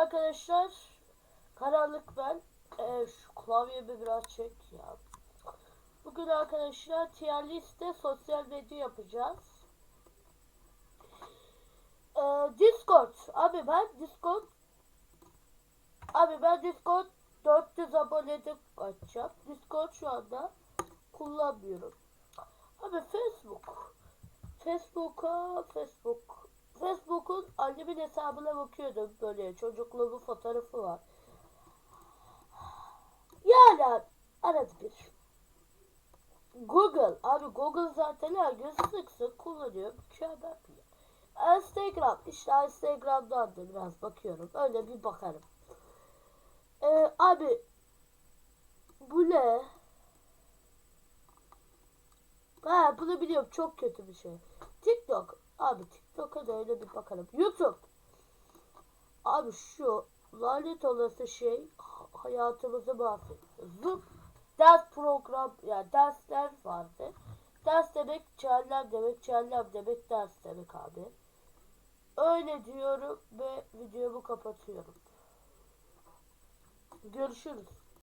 arkadaşlar. Karanlık ben. Ee, şu klavyemi biraz çek ya. Bugün arkadaşlar tier liste sosyal medya yapacağız. Ee, Discord. Abi ben Discord Abi ben Discord 400 abonede açacağım. Discord şu anda kullanmıyorum. Abi Facebook. Facebook'a Facebook. Annemin hesabına bakıyordum böyle çocukluğumun fotoğrafı var. Yani arada bir. Google. Abi Google zaten her gün sık sık kullanıyor. Mükemmel bir yer. Instagram. işte Instagram'dan da biraz bakıyorum. Öyle bir bakarım. Ee, abi bu ne? Ha bunu biliyorum çok kötü bir şey. TikTok. Abi TikTok'a da öyle bir bakalım. YouTube. Abi şu lanet olası şey ha- hayatımızı mahvetti. Zoom ders program yani dersler vardı. Ders demek cehennem demek, cehennem demek ders demek abi. Öyle diyorum ve videomu kapatıyorum. Görüşürüz.